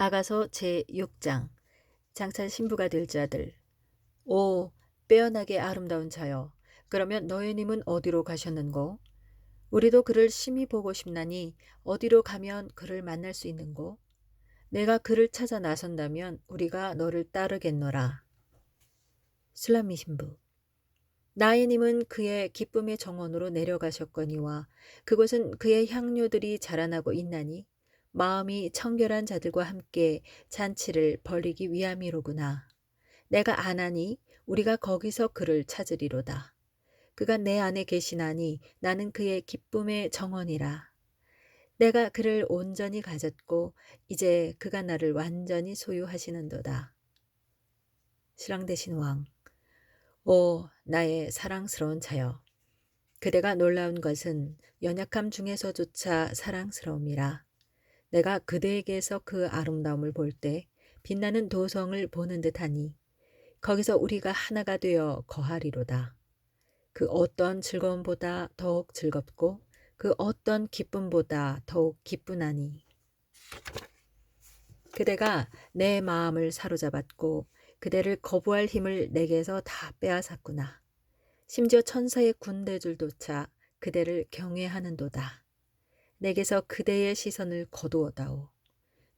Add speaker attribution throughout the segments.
Speaker 1: 아가서 제6장 장차 신부가 될 자들 오 빼어나게 아름다운 자여 그러면 너희님은 어디로 가셨는고? 우리도 그를 심히 보고 싶나니 어디로 가면 그를 만날 수 있는고? 내가 그를 찾아 나선다면 우리가 너를 따르겠노라. 슬라미 신부 나이님은 그의 기쁨의 정원으로 내려가셨거니와 그곳은 그의 향료들이 자라나고 있나니 마음이 청결한 자들과 함께 잔치를 벌이기 위함이로구나. 내가 아나니 우리가 거기서 그를 찾으리로다. 그가 내 안에 계시나니 나는 그의 기쁨의 정원이라. 내가 그를 온전히 가졌고 이제 그가 나를 완전히 소유하시는도다. 신랑 대신 왕. 오 나의 사랑스러운 자여. 그대가 놀라운 것은 연약함 중에서조차 사랑스러움이라. 내가 그대에게서 그 아름다움을 볼 때 빛나는 도성을 보는 듯하니 거기서 우리가 하나가 되어 거하리로다. 그 어떤 즐거움보다 더욱 즐겁고 그 어떤 기쁨보다 더욱 기쁘나니 그대가 내 마음을 사로잡았고 그대를 거부할 힘을 내게서 다 빼앗았구나. 심지어 천사의 군대들조차 그대를 경외하는도다. 내게서 그대의 시선을 거두어다오.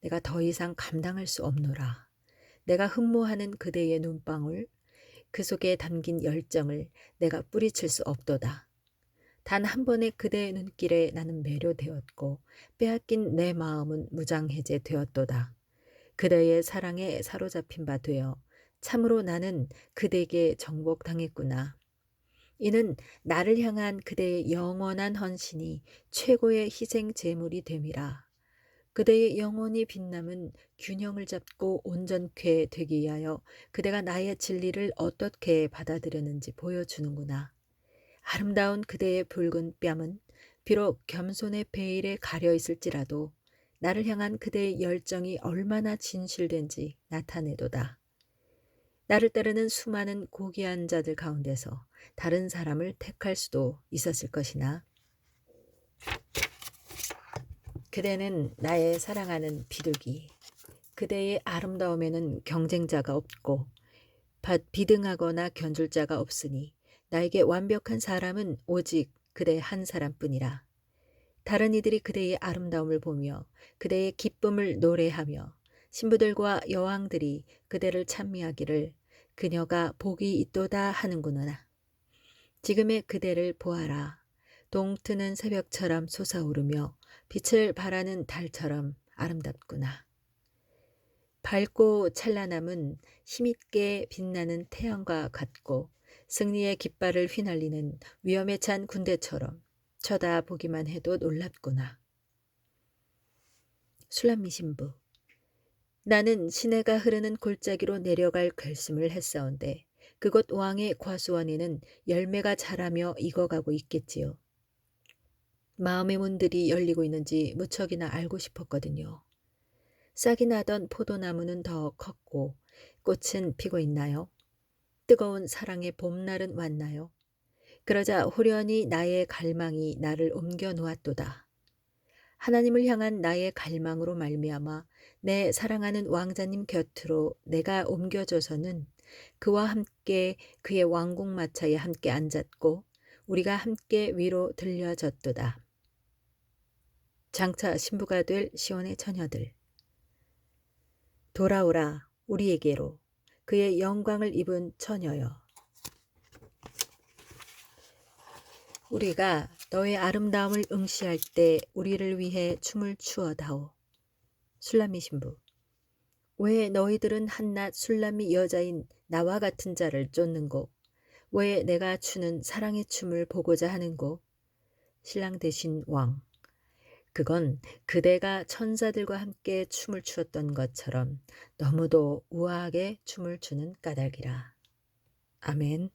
Speaker 1: 내가 더 이상 감당할 수 없노라. 내가 흠모하는 그대의 눈방울, 그 속에 담긴 열정을 내가 뿌리칠 수 없도다. 단 한 번의 그대의 눈길에 나는 매료되었고 빼앗긴 내 마음은 무장해제되었도다. 그대의 사랑에 사로잡힌 바 되어 참으로 나는 그대에게 정복당했구나. 이는 나를 향한 그대의 영원한 헌신이 최고의 희생 제물이 됨이라. 그대의 영원히 빛남은 균형을 잡고 온전케 되기 위하여 그대가 나의 진리를 어떻게 받아들였는지 보여주는구나. 아름다운 그대의 붉은 뺨은 비록 겸손의 베일에 가려 있을지라도 나를 향한 그대의 열정이 얼마나 진실된지 나타내도다. 나를 따르는 수많은 고귀한 자들 가운데서 다른 사람을 택할 수도 있었을 것이나 그대는 나의 사랑하는 비둘기. 그대의 아름다움에는 경쟁자가 없고 비등하거나 견줄 자가 없으니 나에게 완벽한 사람은 오직 그대 한 사람뿐이라. 다른 이들이 그대의 아름다움을 보며 그대의 기쁨을 노래하며 신부들과 여왕들이 그대를 찬미하기를 그녀가 복이 있도다 하는구나. 지금의 그대를 보아라. 동트는 새벽처럼 솟아오르며 빛을 발하는 달처럼 아름답구나. 밝고 찬란함은 힘있게 빛나는 태양과 같고 승리의 깃발을 휘날리는 위험에 찬 군대처럼 쳐다보기만 해도 놀랍구나. 술람미 신부 나는 시내가 흐르는 골짜기로 내려갈 결심을 했사온데 그곳 왕의 과수원에는 열매가 자라며 익어가고 있겠지요. 마음의 문들이 열리고 있는지 무척이나 알고 싶었거든요. 싹이 나던 포도나무는 더 컸고 꽃은 피고 있나요? 뜨거운 사랑의 봄날은 왔나요? 그러자 호련히 나의 갈망이 나를 옮겨 놓았도다. 하나님을 향한 나의 갈망으로 말미암아 내 사랑하는 왕자님 곁으로 내가 옮겨져서는 그와 함께 그의 왕궁 마차에 함께 앉았고 우리가 함께 위로 들려졌도다. 장차 신부가 될 시온의 처녀들 돌아오라 우리에게로 그의 영광을 입은 처녀여 우리가 너의 아름다움을 응시할 때 우리를 위해 춤을 추어다오. 술람미 신부. 왜 너희들은 한낱 술람미 여자인 나와 같은 자를 쫓는고? 왜 내가 추는 사랑의 춤을 보고자 하는고? 신랑 대신 왕. 그건 그대가 천사들과 함께 춤을 추었던 것처럼 너무도 우아하게 춤을 추는 까닭이라. 아멘.